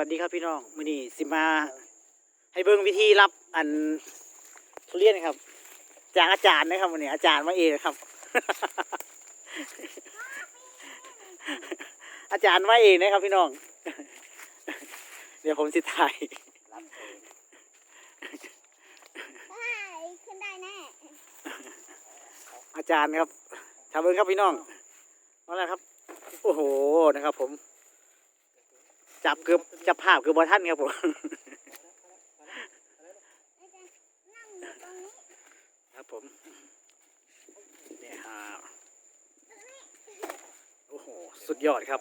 วัสดีครับพี่น้องมื้อนี้สิมา ให้เบิ่งวิธีรับอันทุเรียนครับ จากอาจารย์นะครับวันนี้อาจารย์มาเองนะครับ อาจารย์มาเองนะครับพี่น้อง เดี๋ยวผมสิถ่ายได้ขึ้นได้แน่อาจารย์ครับทำเบิ่งครับพี่น้องมาแล้วครับ โอ้โหนะครับ ผม จับเกือบจับภาพเกือบบอท่านครับผมนั่งอยู่ตรงนี้ครับผมเนี่ยฮะโอ้โหสุดยอดครับ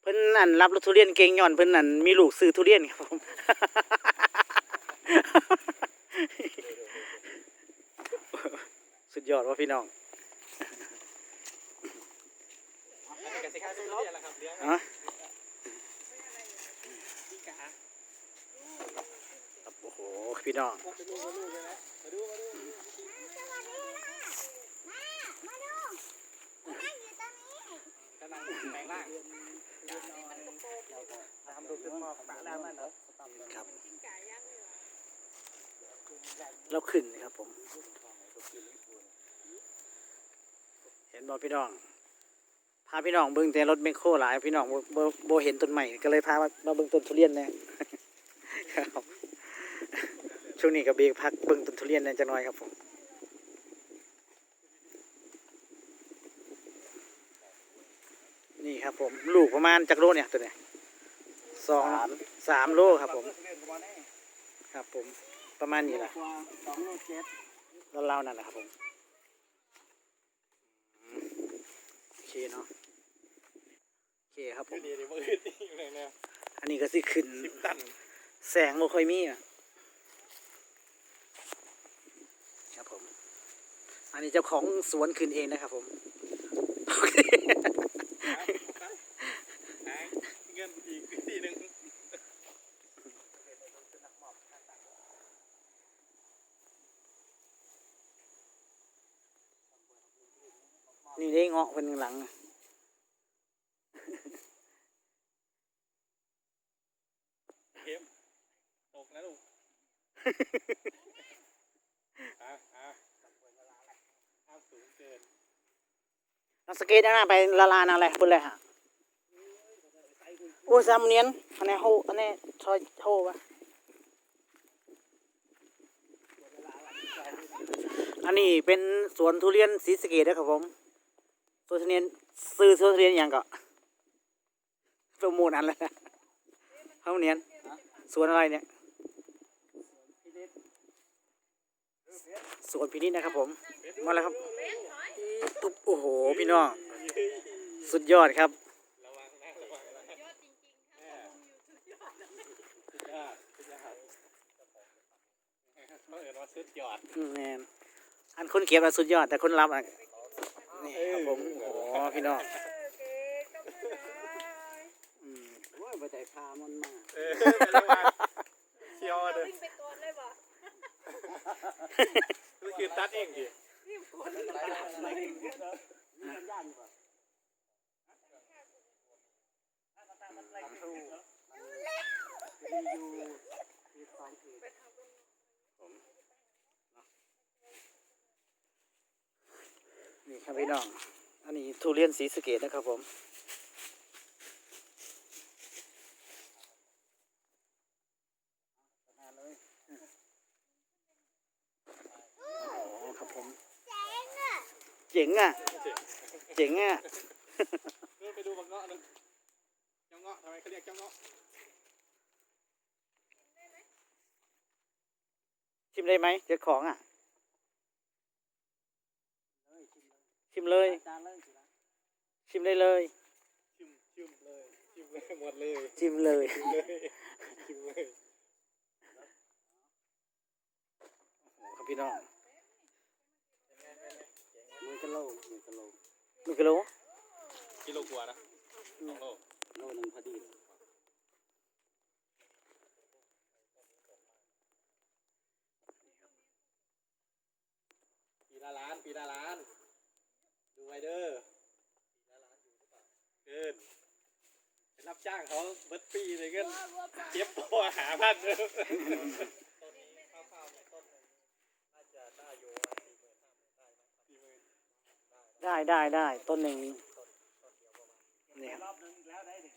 เพิ่นนั่นรับรถทุเรียนเก่งย่อนเพิ่นนั่นมีลูกซื้อทุเรียนครับผมสุดยอดว่าพี่น้อง ฮะครับโอ้โหพี่น้องสวัสดีนะแม่มาดูนั่งอยู่ตรงนี้ครับเราขึ้นนะครับผม เห็นบอพี่น้อง พาพี่น้องเบิ้งแต่รถเมคโครหลายพี่น้องบ่บ่บ่เห็นต้นใหม่ก็เลยพามามาเบิ้งต้นทุเรียนแน่ครับช่วงนี้ก็เบรกพักเบิ้งต้นทุเรียนแน่จังน้อยครับผมนี่ครับผมลูกประมาณจักโลเนี่ยตัวเนี้ยสองสามโลครับผมครับผมประมาณนี้แหละสองโลเจ็ดแล้วเล่านั่นแหละครับผมอืมโอเคเนาะโอเคครับผมดีดีมืออื่นนี่อยู่ไหนเนี่ยอันนี้ก็สิขึ้น สิบตันแสงบ่ค่อยมีอะครับผม อันนี้เจ้าของสวนขึ้นเองนะครับผมโอเคเงินอีกทีหนึ่งนี่ได้เงาะเป็นหลังอะ เข้มตกนะลูก อะอะห้ามสูงเกินนักสเก็ตนะไปละลานอะไรพุ่นเลยฮะโอ้สามเนียนอันนี้โฮอันนี้ชอยโฮวะอันนี้เป็นสวนทุเรียนศรีสเกดนะครับผมสวนทุเรียนซื้อสวนทุเรียนอย่างก็โปรโมทอันเลยนะเขาเนียนสวนอะไรเนี่ย สวนพินิจนะครับผม มาแล้วครับตุ๊บโอ้โห พี่น้อง สุดยอดครับระวังนะระวังนะยอดจริงๆครับสุดยอดสุดยอดสุดยอดเขาเอ่ยว่าสุดยอดอืมแมนอันคนเก็บอะสุดยอด แต่คนรับอะนี่ครับผม โอ้โห พี่น้องอืมโอ้ยไปแต่พามันมาเออไประวังเชียวเลย วิ่งไปก่อนเลยบ่ นี่คือตัดเองดิรีบกดนี่ครับพี่น้อง อันนี้ทุเรียนสีสเกตนะครับผม โอ้ครับผม เจ๋งอะ เจ๋งอะเจ๋งอะเดินไปดูบักเงาะนึงเจ้าเงาะทำไมเขาเรียกเจ้าเงาะชิมได้ไหมเจ้าของอะ ชิมเลย ชิมได้เลย ชิมชิมเลย ชิมเลยหมดเลย ชิมเลย ชิมเลยชิมเลยครับพี่น้องมือกะ โลมือกะโลมือกิโลกิโลกว่านะสองโลโลนึงพอดีปีละล้านปีละล้านดูไวเด้อปีละล้านอยู่หรือเปล่าเกินไปรับจ้างเขาเบิดปีเลยเงินเก็บพอหาพันเด้อ ได้ได้ได้ได้ต้นหนึ่งต้นต้นเดียวประมาณเนี่ยรอบนึงแล้วได้ดิ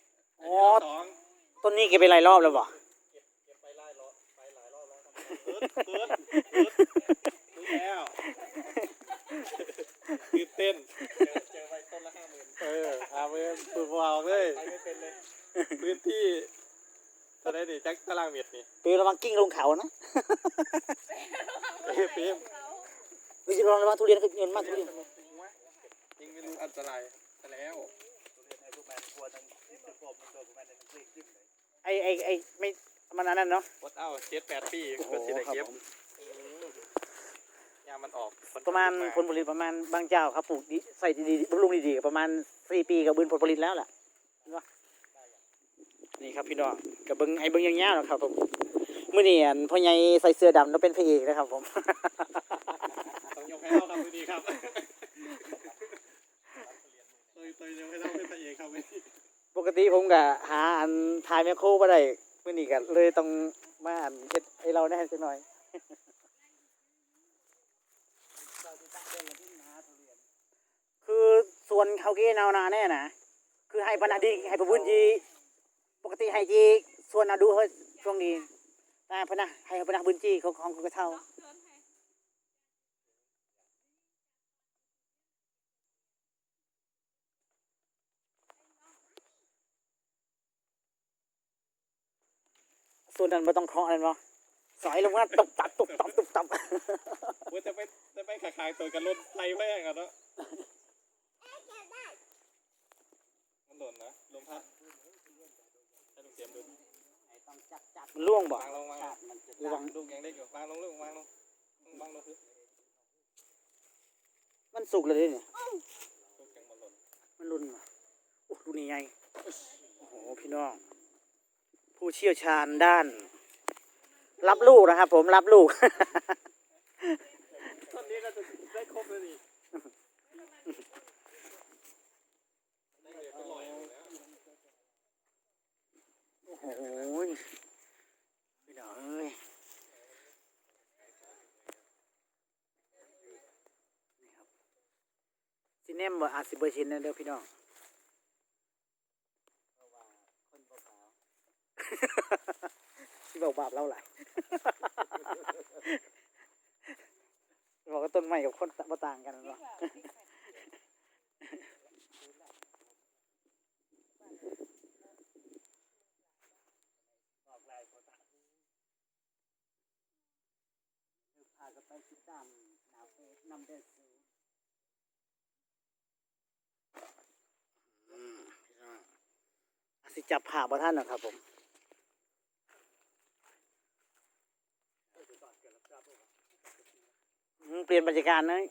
อ๋อสองต้นนี้เก็บไปหลายรอบแล้วบ่เก็บเก็บไปหลายรอบไปหลายรอบแล้วครับเกิดเกิดเกิดรู้แล้วตื่นเต้นเจอเจอไปต้นละห้าหมื่นเออเอาไปปลูกเอาเลยไปไม่เป็นเลยพื้นที่เท่าไหรดิจักตารางเมตรนี่ปีระวังกิ้งลงเขานะเอ้ยเปรมวิจิระวังระวังทุเรียนขึ้นเงินมากทุเรียน ยิงไม่รู้อันตรายซะแล้วไอไอไอไม่มันอันนั้นเนาะวัดเอาเจ็ดแปดปีโอ้โหก็สิได้ครับเก็บผมยามมันออกผลประมาณผลผลิตประมาณบางเจ้าครับปลูกดีใส่ดีๆบำรุงดีๆประมาณสี่ปีกับบืนผลผลิตแล้วแหละเห็นปะนี่ครับพี่น้องกับเบิ้งไอ้เบิ้งยาวๆนะครับผมมื่อนี้อันพ่อใหญ่ใส่เสื้อดำแล้วเป็นพระเอกนะครับผมต้องยกให้เราครับมือดีครับเต ยังไม่เล่าเป็นพระเอกครับมือนี้ปกติผมก็หาอันถ่ายแมคโครมาได้มื่อนี้ก็เลยต้องมาอันเฮ็ดให้เราแน่จังหน่อยคือส่วนเขาเกนาวนาแน่นะคือให้พนักดีให้ประวุ้นจีปกติให้จีส่วนเอาดูเฮ้ยช่วงนี้แต่พนักให้พนักบุญจีเขาของเขาก็เท่า ส่วนนั้นไม่ต้องเคาะเลยเนาะสอยลงมาตุบตับตุบตับตุบตับว่าจะไปจะไปขายๆตัวกันรถไล่แม่งกันเนาะมันหล่นนะลมพัดให้ลูกเสียมดูมันล่วงบ่วางลงวางลงระวังลูกยังเล็กอยู่วางลงลูกวางลงวางลงพื้นมันสุกเลยเนี่ย ลูกยังมันหล่น มันรุนมาโอ้ดูนี่ไงโอ้โห พี่น้อง ผู้เชี่ยวชาญด้าน รับลูกนะครับผมรับลูกต้นนี้ก็จะได้ครบเลยนี่ได้เลยเป็นร้อยอยู่แล้วโอ้โหพี่น้องเอ้ยนี่ครับซิเนมบ่อาจสิเบอร์ชินนะเด้อพี่น้อง ที่บอกบาปเราหลายบอกว่าต้นไม้กับคนบ่ต่างกันเนาะพากันไปติดตามหนาเฟซนำเดซูอืมพี่น้องอาจสิจับผ่าบ่ท่านนะครับผม อืม เปลี่ยนบรรยากาศเลย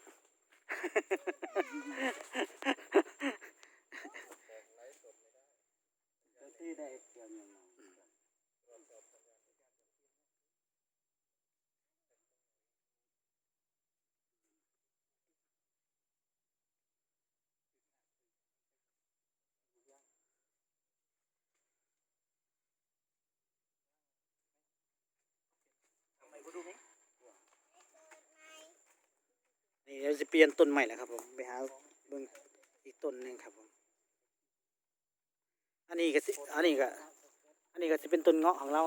ที่ได้เกี่ยวยัง นี่เราจะเปลี่ยนต้นใหม่แล้วครับผมไปหาเบิ่งอีกต้นหนึ่งครับผมอันนี้ก็อันนี้ก็อันนี้ก็จะเป็นต้นเงาะของเรา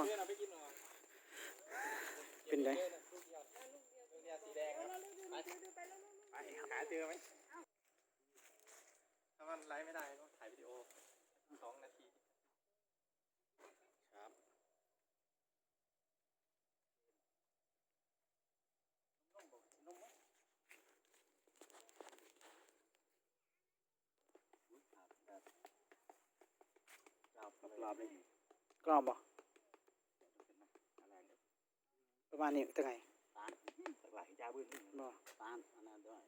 เป็นไงลูกยอดลูกยอดสีแดงครับไปไปหาเจอไหมถ้ามันไลฟ์ไม่ได้ก็ถ่ายวิดีโอสองนาที กรอบเลยกรอบบ่ประมาณนี้ตั้งไงหลายยาบื้นบ่ตานอันนั้นด้วย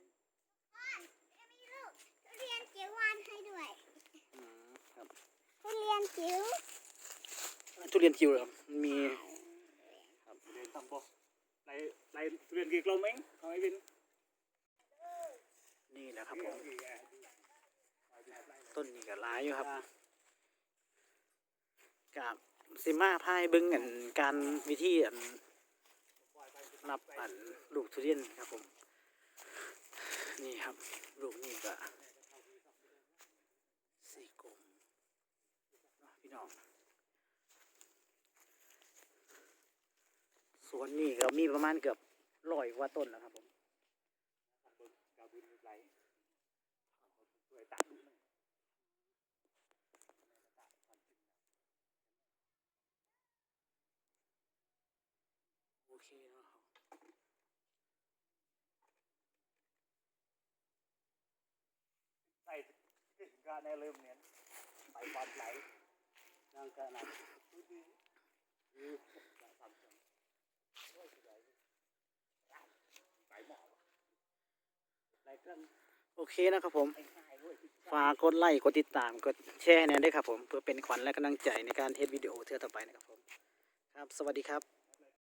ทุเรียนจิ๋ววานให้ด้วยอืมครับทุเรียนจิ๋วทุเรียนจิ๋วเหรอมันมีเรียนทำบ่ในในเรียนกี่กลมเองของไอ้วินนี่แหละครับผมกี่แกต้นนี้ก็หลายอยู่ครับ กับสิมาพายบิ้งอันการวิธีอันนับอันลูกทุเรียนครับผม นี่ครับลูกนี่ก็สี่กลมพี่น้องสวนนี่ก็มีประมาณเกือบร้อยกว่าต้นแล้วครับผม กาบุญไหลสวยตัดโอเคเนาะครับใส่ก็แน่เริ่มเนี้ยไปบอลไหลนั่งก็นั่งอือสามคนไหลหมอไหลเครื่องโอเคนะครับผม ฝากกดไลค์กดติดตามกดแชร์แน่ด้วยครับผม เพื่อเป็นขวัญและกำลังใจในการเทสวิดีโอเทื่อต่อไปนะครับผม ครับ สวัสดีครับ